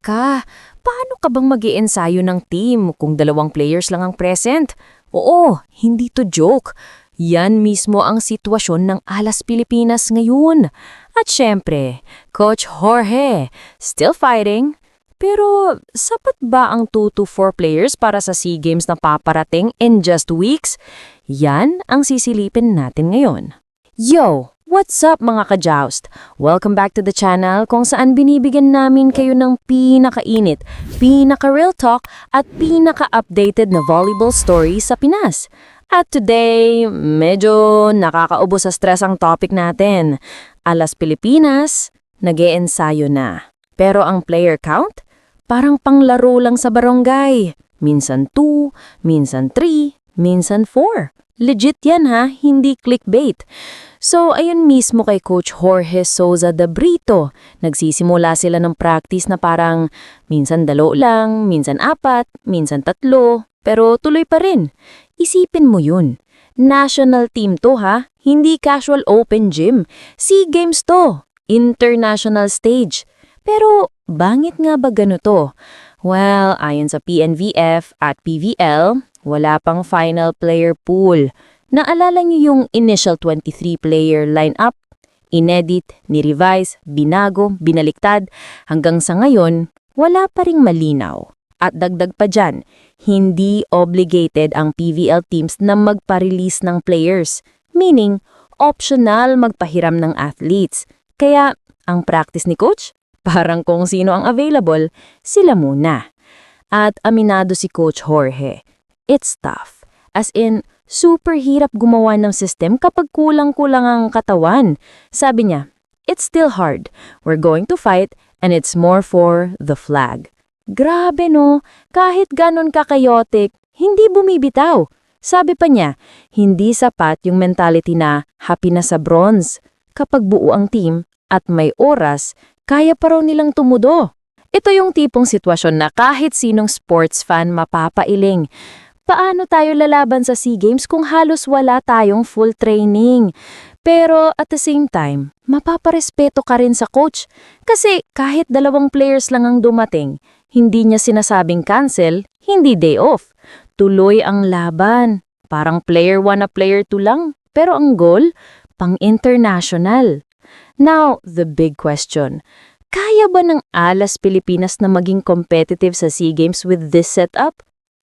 Teka, paano ka bang mag ensayo ng team kung dalawang players lang ang present? Oo, hindi to joke. Yan mismo ang sitwasyon ng Alas Pilipinas ngayon. At syempre, Coach Jorge, still fighting. Pero sapat ba ang 2 to 4 players para sa SEA Games na paparating in just weeks? Yan ang sisilipin natin ngayon. Yo! What's up mga ka-joust? Welcome back to the channel kung saan binibigyan namin kayo ng pinakainit, pinaka-real talk at pinaka-updated na volleyball story sa Pinas. At today, medyo nakakaubo sa stress ang topic natin. Alas Pilipinas, nag ensayo na. Pero ang player count, parang panglaro lang sa barangay. Minsan 2, minsan 3, minsan 4. Legit yan ha, hindi clickbait. So, ayun mismo kay Coach Jorge Souza de Brito. Nagsisimula sila ng practice na parang minsan dalo lang, minsan apat, minsan tatlo, pero tuloy pa rin. Isipin mo yun. National team to ha, hindi casual open gym. SEA Games to, international stage. Pero bangit nga ba ganito? Well, ayon sa PNVF at PVL, wala pang final player pool. Naalala niyo yung initial 23-player lineup? Inedit, ni-revise, binago, binaliktad, hanggang sa ngayon, wala pa ring malinaw. At dagdag pa dyan, hindi obligated ang PVL teams na magpa-release ng players, meaning optional magpahiram ng athletes. Kaya, ang practice ni coach, parang kung sino ang available, sila muna. At aminado si Coach Jorge, it's tough. As in, super hirap gumawa ng system kapag kulang-kulang ang katawan. Sabi niya, it's still hard. We're going to fight and it's more for the flag. Grabe no, kahit ganon ka-chaotic, hindi bumibitaw. Sabi pa niya, hindi sapat yung mentality na happy na sa bronze. Kapag buo ang team at may oras, kaya pa raw nilang tumudo. Ito yung tipong sitwasyon na kahit sinong sports fan mapapailing. Paano tayo lalaban sa SEA Games kung halos wala tayong full training? Pero at the same time, mapaparespeto ka rin sa coach. Kasi kahit dalawang players lang ang dumating, hindi niya sinasabing cancel, hindi day off. Tuloy ang laban. Parang player 1 na player 2 lang. Pero ang goal, pang-international. Now, the big question. Kaya ba ng Alas Pilipinas na maging competitive sa SEA Games with this setup?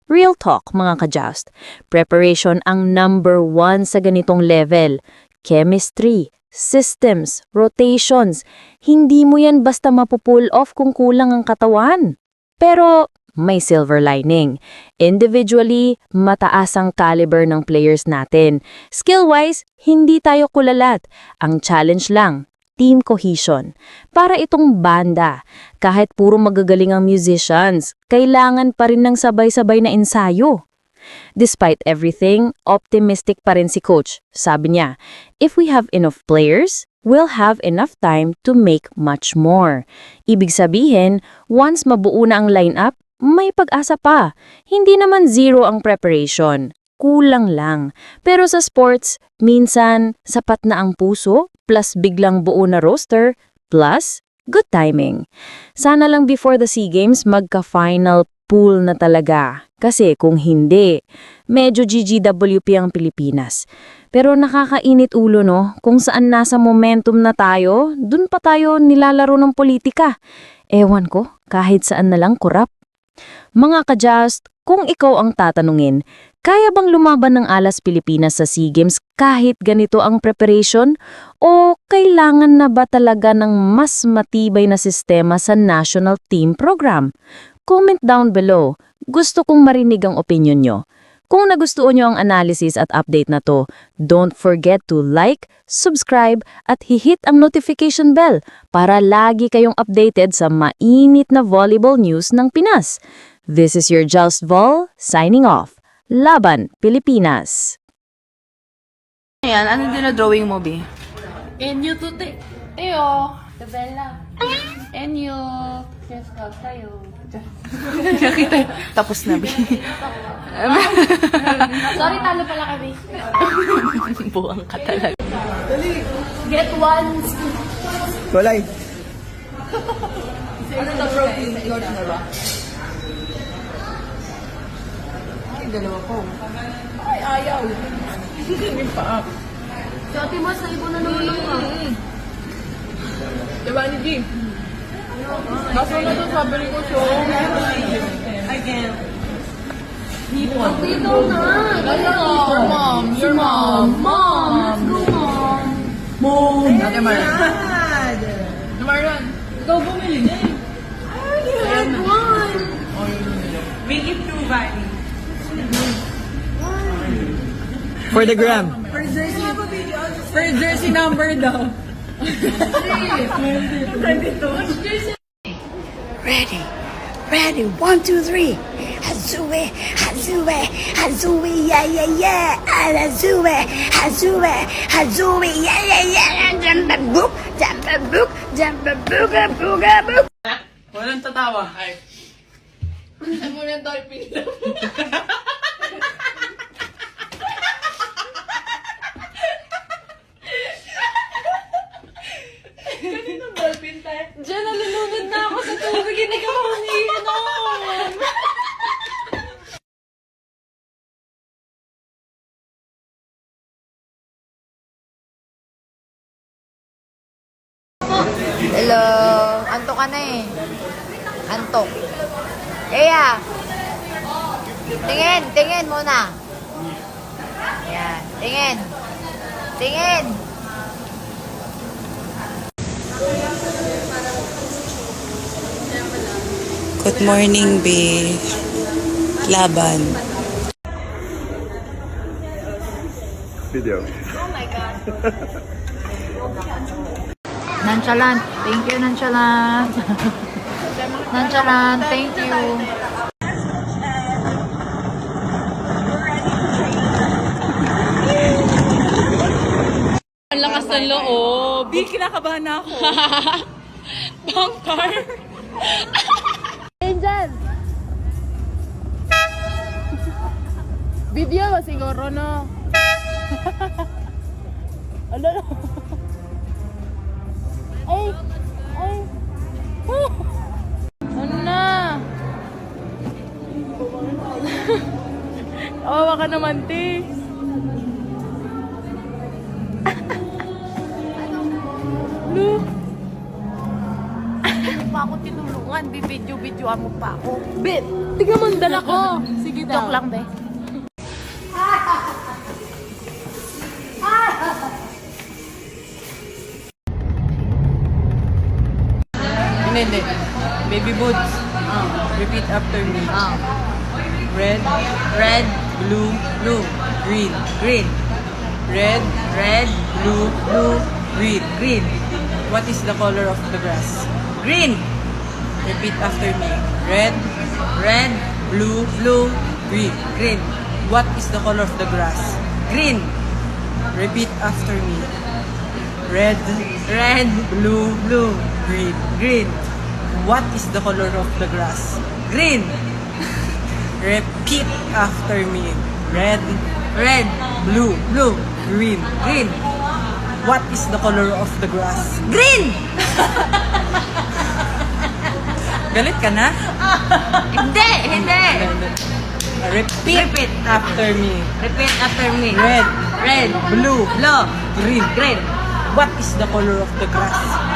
Real talk, mga ka-joust. Preparation ang number one sa ganitong level. Chemistry, systems, rotations. Hindi mo yan basta mapupull off kung kulang ang katawan. Pero may silver lining. Individually, mataas ang caliber ng players natin. Skill-wise, hindi tayo kulalat. Ang challenge lang, team cohesion. Para itong banda, kahit puro magagaling ang musicians, kailangan pa rin ng sabay-sabay na ensayo. Despite everything, optimistic pa rin si coach. Sabi niya, if we have enough players, we'll have enough time to make much more. Ibig sabihin, once mabuo na ang lineup, may pag-asa pa. Hindi naman zero ang preparation. Kulang lang. Pero sa sports, minsan sapat na ang puso plus biglang buo na roster plus good timing. Sana lang before the SEA Games magka-final pool na talaga. Kasi kung hindi, medyo GGWP ang Pilipinas. Pero nakakainit ulo no, kung saan nasa momentum na tayo, dun pa tayo nilalaro ng politika. Ewan ko, kahit saan na lang kurap. Mga ka-just, kung ikaw ang tatanungin, kaya bang lumaban ng Alas Pilipinas sa SEA Games kahit ganito ang preparation? O kailangan na ba talaga ng mas matibay na sistema sa National Team Program? Comment down below. Gusto kong marinig ang opinion nyo. Kung nagustuhan nyo ang analysis at update na to, don't forget to like, subscribe, at hihit ang notification bell para lagi kayong updated sa mainit na volleyball news ng Pinas. This is your Just Vol, signing off. Laban, Pilipinas! Ayan, anong dinodrawing mo, Bi? Enyo to te. Eyo. Tabella. Enyo. Yes, ka tayo. Tapos na, Bi. Sorry, talo pala kami. Buwang ka talaga. Get one. Kulay. Ano na protein? Yours na ba? Ay, dalawa ko. Ay, ayaw. Hindi pa. Si Ate Mas, na ibo na naman ako. Diba ni G? Kaso na to, sabi ko siya. Again. Hipon. Dito na. Your mom. Your mom. Mom, let's go, Mom. Mom. Ate Marian. Ate Marian. Ikaw bumili na eh. Red one. Make it true, Vani. For the gram. For jersey number daw. Ready, ready, one, two, three. Hazue, Hazue, Hazue, yeah, yeah, yeah. Hazue, Hazue, Hazue, yeah, yeah, yeah. Jump a boop, jump a boop, jump a booga, booga, boop. Walang tatawa. Ay. Ano mo ng dolphin Diyan, nalulunod na ako sa tubig. Hindi ka mamanginom. Hello. Antok ka na eh. Antok. Kaya. Tingin. Tingin muna. Yan. Tingin. Tingin. Good morning, be Laban. Video. Nonchalant. Thank you, nonchalant. nonchalant. Thank you. Ang lakas ng loob. Di, kinakabahan na ako. Bangkar. Video ba siguro, no? Ano? Ay! Ay! Ano na? Kawawa ka naman, te. Lu. Hindi pa ako tinulungan. Bibidyo-videoan mo pa ako. Bit, tingnan mo ang dala ko. Sige daw. Joke lang, be. Hindi, hindi. Baby boots. Repeat after me. Ah. Red, red, blue, blue, green, green. Red, red, blue, blue, green, green. What is the color of the grass? Green. Repeat after me. Red, red, blue, blue, green, green. What is the color of the grass? Green. Repeat after me. Red, red, blue, blue, green, green. What is the color of the grass? Green. Repeat after me. Red, red, blue, blue, green, green. What is the color of the grass? Green! Galit ka na? Hindi! Hindi! Repeat, Repeat after me. Repeat after me. Red, Red. blue, Blue. green, Green. What is the color of the grass?